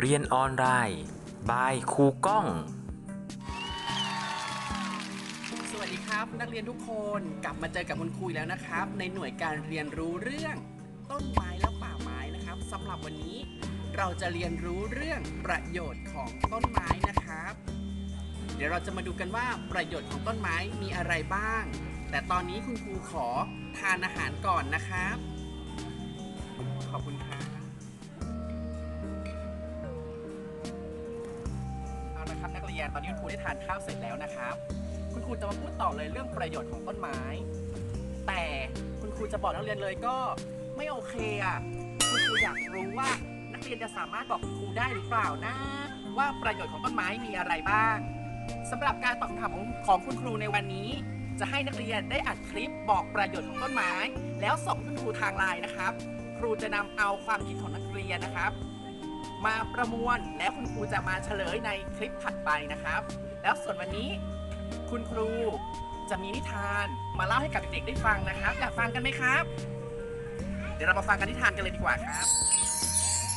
เรียนออนไลน์บายครูก้อง สวัสดีครับ นักเรียนทุกคนกลับมาเจอกับคุณครูแล้วนะครับ ในหน่วยการเรียนรู้เรื่อง ต้นไม้และป่าไม้นะครับสำหรับวันนี้เราจะเรียนรู้เรื่องประโยชน์ของต้นไม้นะครับ เดี๋ยวเราจะมาดูกันว่าประโยชน์ของต้นไม้มีอะไรบ้าง แต่ตอนนี้คุณครูขอทานอาหารก่อนนะครับ ขอบคุณครับ ตอนนี้คุณครูได้ทานข้าวเสร็จแล้วนะครับ คุณครูจะมาพูดต่อเลยเรื่องประโยชน์ของต้นไม้ แต่คุณครูจะบอกนักเรียนเลยก็ไม่โอเคอะ คุณครูอยากรู้ว่านักเรียนจะสามารถบอกคุณครูได้หรือเปล่านะ ว่าประโยชน์ของต้นไม้มีอะไรบ้างสำหรับการตอบคำถามของของคุณครูในวันนี้ จะให้นักเรียนได้อัดคลิปบอกประโยชน์ของต้นไม้ แล้วส่งคุณครูทางไลน์นะครับ ครูจะนำเอาความคิดของนักเรียนนะครับ มาประมวลแล้วคุณครูจะมาเฉลยในคลิปถัดไปนะครับ แล้วส่วนวันนี้คุณครูจะมีนิทานมาเล่าให้กับเด็กๆได้ฟังนะครับอยากฟังกันไหมครับ เดี๋ยวเรามาฟังกันนิทานกันเลยดีกว่าครับ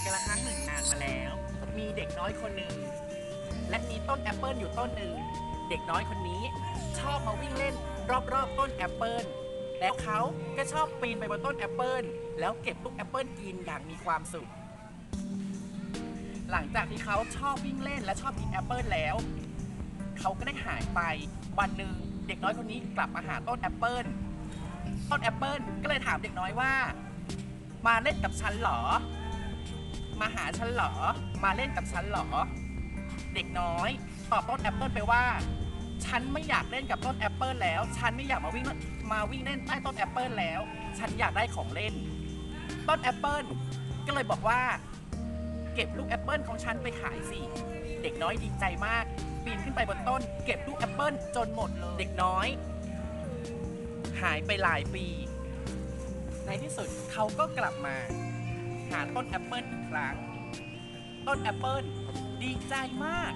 กาละครั้งหนึ่งนานมาแล้ว มีเด็กน้อยคนหนึ่งและมีต้นแอปเปิลอยู่ต้นหนึ่งเด็กน้อยคนนี้ชอบมาวิ่งเล่นรอบๆต้นแอปเปิลแล้วเขาก็ชอบปีนไปบนต้นแอปเปิลแล้วเก็บลูกแอปเปิลกินอย่างมีความสุข หลังจากที่เขาชอบวิ่งเล่นและชอบกินแอปเปิลแล้ว เขาก็ได้หายไปวันหนึ่งเด็กน้อยคนนี้กลับมาหาต้นแอปเปิลต้นแอปเปิลก็เลยถามเด็กน้อยว่า มาเล่นกับฉันเหรอ มาหาฉันเหรอ มาเล่นกับฉันเหรอ เด็กน้อยตอบต้นแอปเปิลไปว่า ฉันไม่อยากเล่นกับต้นแอปเปิลแล้ว ฉันไม่อยากมาวิ่งมาวิ่งเล่นใต้ต้นแอปเปิลแล้ว ฉันอยากได้ของเล่น ต้นแอปเปิลก็เลยบอกว่า เก็บลูกแอปเปิลของฉันไปขายสิ เด็กน้อยดีใจมาก ปีนขึ้นไปบนต้น เก็บลูกแอปเปิลจนหมดเลย เด็กน้อย หายไปหลายปี ในที่สุดเขาก็กลับมา หาต้นแอปเปิลอีกครั้ง ต้นแอปเปิลดีใจมาก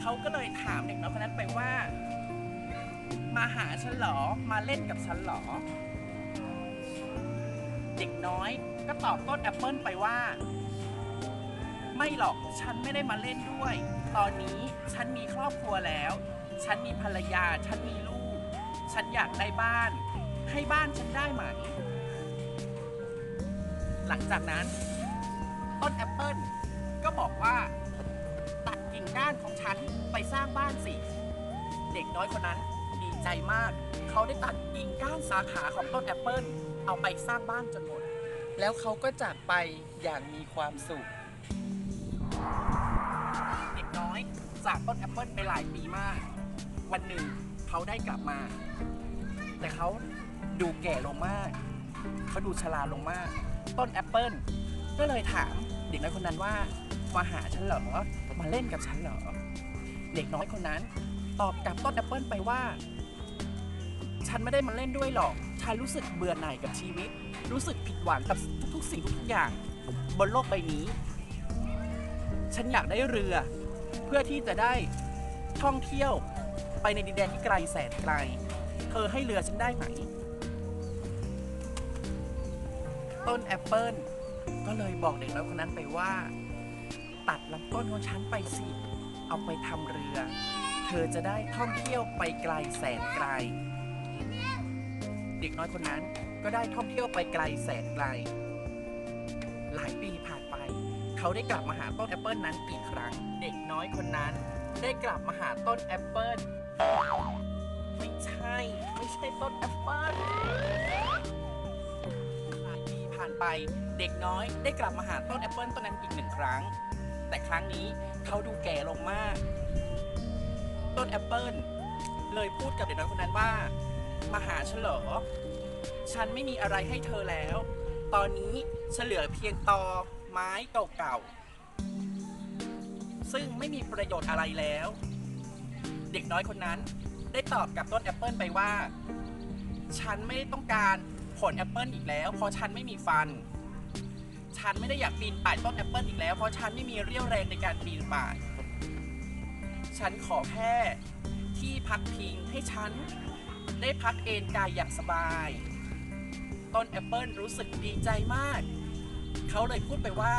เขาก็เลยถามเด็กน้อยคนนั้นไปว่า มาหาฉันเหรอ มาเล่นกับฉันเหรอ เด็กน้อยก็ตอบต้นแอปเปิลไปว่า ไม่หรอกฉันไม่ได้มาเล่นด้วย ตอนนี้ฉันมีครอบครัวแล้ว ฉันมีภรรยา ฉันมีลูก ฉันอยากได้บ้าน ให้บ้านฉันได้ไหม หลังจากนั้น ต้นแอปเปิลก็บอกว่าตัดกิ่งก้านของฉันไปสร้างบ้านสิ เด็กน้อยคนนั้นดีใจมาก เขาได้ตัดกิ่งก้านสาขาของต้นแอปเปิลเอาไปสร้างบ้านจนหมด แล้วเขาก็จากไปอย่างมีความสุข จากต้นแอปเปิลไปหลายปีมาก วันหนึ่งเขาได้กลับมา แต่เขาดูแก่ลงมาก เขาดูชราลงมาก ต้นแอปเปิลก็เลยถามเด็กน้อยคนนั้นว่ามาหาฉันเหรอ มาเล่นกับฉันเหรอ เด็กน้อยคนนั้น ตอบกับต้นแอปเปิลไปว่า ฉันไม่ได้มาเล่นด้วยหรอก ฉันรู้สึกเบื่อหน่ายกับชีวิต รู้สึกผิดหวังกับทุกๆ สิ่งทุกๆอย่าง บนโลกใบนี้ ฉันอยากได้เรือ เพื่อที่จะได้ท่องเที่ยวไปในดินแดนที่ไกลแสนไกล เธอให้เรือฉันได้ไหม ต้นแอปเปิลก็เลยบอกเด็กน้อยคนนั้นไปว่า ตัดลำต้นของฉันไปสิ เอาไปทำเรือ เธอจะได้ท่องเที่ยวไปไกลแสนไกล เด็กน้อยคนนั้นก็ได้ท่องเที่ยวไปไกลแสนไกล หลายปีผ่าน เขาได้กลับมาหาต้นแอปเปิลนั้นอีกครั้ง เด็กน้อยคนนั้น ได้กลับมาหาต้นแอปเปิลไม่ใช่ ไม่ใช่ต้นแอปเปิลหลายปีผ่านไป เด็กน้อยได้กลับมาหาต้นแอปเปิลต้นนั้นอีกหนึ่งครั้ง แต่ครั้งนี้เขาดูแก่ลงมาก ต้นแอปเปิลเลยพูดกับเด็กน้อยคนนั้นว่า มาหาฉันเหรอ ฉันไม่มีอะไรให้เธอแล้ว ตอนนี้ฉันเหลือเพียงตอ ไม้เก่าๆซึ่งไม่มีประโยชน์อะไรแล้ว เด็กน้อยคนนั้นได้ตอบกับต้นแอปเปิลไปว่า ฉันไม่ได้ต้องการผลแอปเปิลอีกแล้วเพราะฉันไม่มีฟัน ฉันไม่ได้อยากปีนป่ายต้นแอปเปิลอีกแล้วเพราะฉันไม่มีเรี่ยวแรงในการปีนป่าย ฉันขอแค่ที่พักพิงให้ฉันได้พักเอนกายอย่างสบาย ต้นแอปเปิลรู้สึกดีใจมาก เขาเลยพูดไปว่า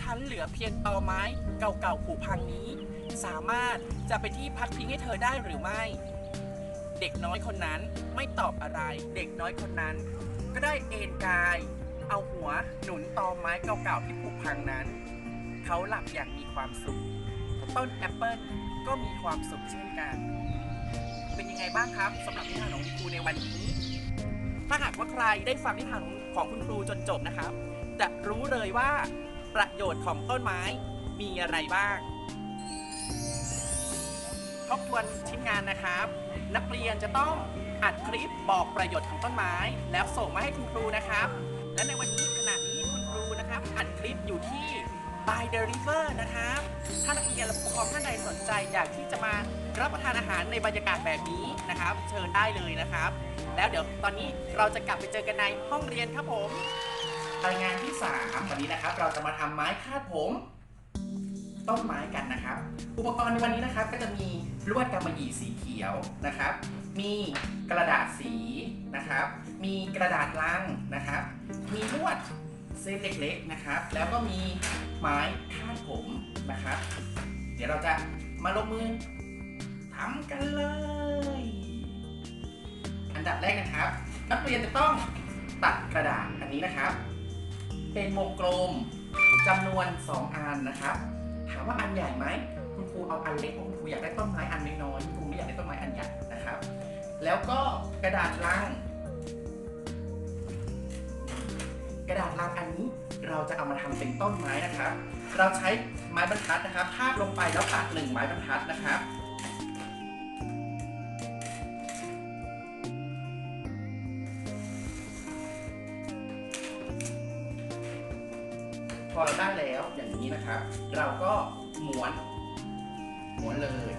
ฉันเหลือเพียงตอไม้เก่าๆผุพังนี้ สามารถจะเป็นที่พักพิงให้เธอได้หรือไม่ เด็กน้อยคนนั้นไม่ตอบอะไร เด็กน้อยคนนั้น ก็ได้เอนกาย เอาหัวหนุนตอไม้เก่าๆที่ผุพังนั้น เขาหลับอย่างมีความสุข ต้นแอปเปิลก็มีความสุขเช่นกัน เป็นยังไงบ้างครับสำหรับนิทานของคุณครูในวันนี้ ถ้าหากว่าใครได้ฟังนิทานของคุณครูจนจบนะครับ จะรู้เลยว่า ประโยชน์ของต้นไม้มีอะไรบ้าง ทบทวนชิ้นงานนะครับ นักเรียนจะต้องอัดคลิปบอกประโยชน์ของต้นไม้ แล้วส่งมาให้คุณครูนะครับ และในวันนี้ขณะนี้คุณครูนะครับ อัดคลิปอยู่ที่ by the river นะครับ ถ้านักเรียนและผู้ปกครองท่านใดสนใจอยากที่จะมารับประทานอาหารในบรรยากาศแบบนี้นะครับ เชิญได้เลยนะครับ แล้วเดี๋ยวตอนนี้เราจะกลับไปเจอกันในห้องเรียนครับผม รายงานที่ 3 วันนี้นะครับ เราจะมาทำไม้คาดผม ต้นไม้กันนะครับ อุปกรณ์ในวันนี้นะครับก็จะมีลวดกำมะหยี่สีเขียวนะครับ มีกระดาษสีนะครับ มีกระดาษลังนะครับ มีลวดเส้นเล็กๆนะครับ แล้วก็มีไม้คาดผมนะครับ เดี๋ยวเราจะมาลงมือทำกันเลย อันดับแรกนะครับ นักเรียนจะต้องตัดกระดาษอันนี้นะครับ เป็นวงกลมจำนวน 2 อันนะครับถามว่าอันใหญ่ไหมคุณครูเอาอันเล็กเพราะคุณครูอยากได้ต้นไม้อันน้อยคุณครูไม่อยากได้ต้นไม้อันใหญ่นะครับ แล้วก็กระดาษลัง กระดาษลังอันนี้เราจะเอามาทำเป็นต้นไม้นะครับ เราใช้ไม้บรรทัดนะครับพาดลงไปแล้วตัดหนึ่งไม้บรรทัดนะครับ พอเราได้แล้วอย่างนี้นะครับ เราก็ม้วนม้วนเลย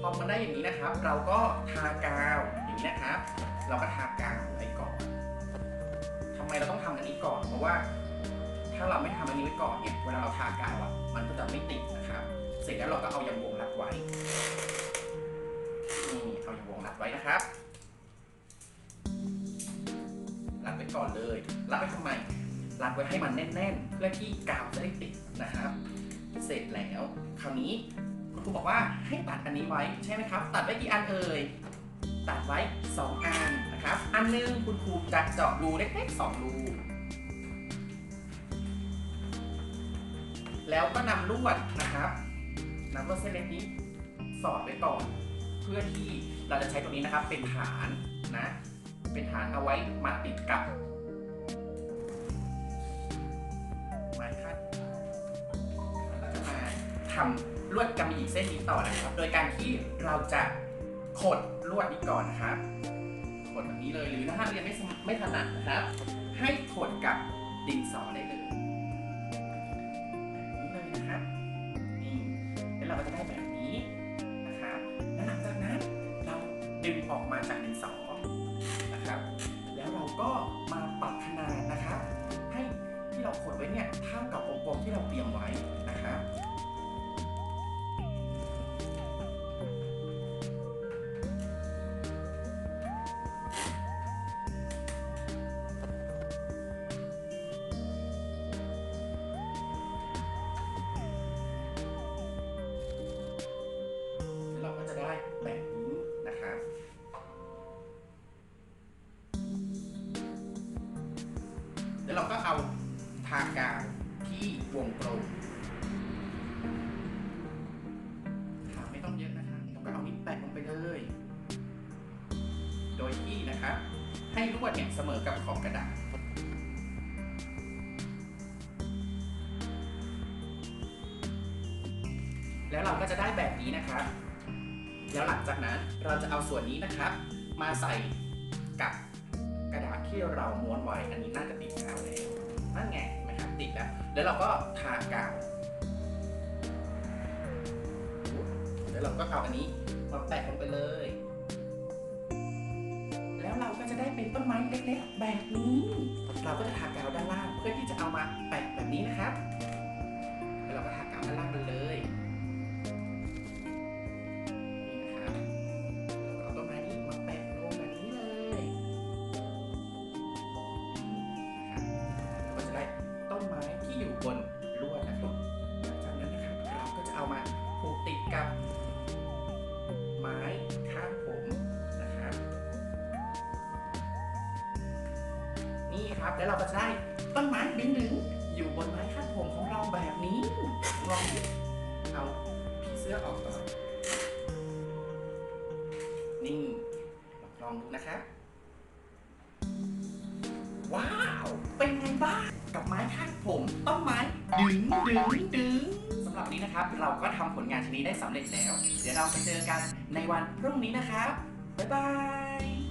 พอมันได้อย่างนี้นะครับ เราก็ทากาวอย่างนี้นะครับ เราก็ทากาวไว้ก่อนทำไมเราต้องทำอันนี้ก่อนเพราะว่า ถ้าเราไม่ทำอันนี้ไว้ก่อนเนี่ยเวลาเราทากาวอะมันก็จะไม่ติดนะครับ เสร็จแล้วเราก็เอายางวงรัดไว้ นี่เอางวงรัดไว้นะครับ รัดไว้ก่อนเลย รัดไว้ทำไม รัดไว้ให้มันแน่น ๆ เพื่อที่กาวจะได้ติดนะครับ เสร็จแล้ว คราวนี้คุณครูบอกว่าให้ตัดอันนี้ไว้ใช่ไหมครับ ตัดไว้กี่อันเอ่ย ตัดไว้ 2 อันนะครับ อันหนึงคุณครูจะเจาะรูเล็กๆ2รูแล้วก็นำลวดนะครับนำลวดเส้นเล็กนี้สอดไว้ก่อน เพื่อที่เราจะใช้ตรงนี้นะครับเป็นฐานนะเป็นฐานเอาไว้มัดติดกับไม้คาดเราจะมาทำลวดกำมะหยี่เส้นนี้ต่อนะครับ โดยการที่เราจะขดลวดนี้ก่อนนะครับขดแบบนี้เลยหรือถ้าเรียนไม่ไม่ถนัดนะครับ ให้ขดกับดินสอได้เลย เราขดไว้เนี่ยเท่ากับองกลมที่เราเตรียมไว้ ให้ลวดเนี่ยเสมอกับขอบกระดาษแล้วเราก็จะได้แบบนี้นะครับ แล้วหลังจากนั้นเราจะเอาส่วนนี้นะครับ มาใส่กับกระดาษที่เราม้วนไว้ อันนี้น่าจะติดกาวแล้วนั่นไงนไหมครับติดแล้ว แล้วเราก็ทากาวแล้วเราก็เอาอันนี้มาแปะลงไปเลย เราก็จะได้เป็นต้นไม้เล็กๆแบบนี้ เราก็จะทากาวด้านล่างเพื่อที่จะเอามาแปะแบบนี้นะครับแล้วเราก็ทากาวด้านล่างไปเลย นะครับ แล้วเราก็จะได้ต้นไม้ดึงๆอยู่บนไม้คาดผมของเราแบบนี้ลองเอาผีเสื้อออกก่อนนี่ลองดูนะครับว้าว เป็นไงบ้างกับไม้คาดผมต้นไม้ดึงดึงดึงสำหรับนนี้นะครับ เราก็ทำผลงานชิ้นนี้ได้สำเร็จแล้ว เดี๋ยวเราไปเจอกันในวันพรุ่งนี้นะครับ บ๊ายบาย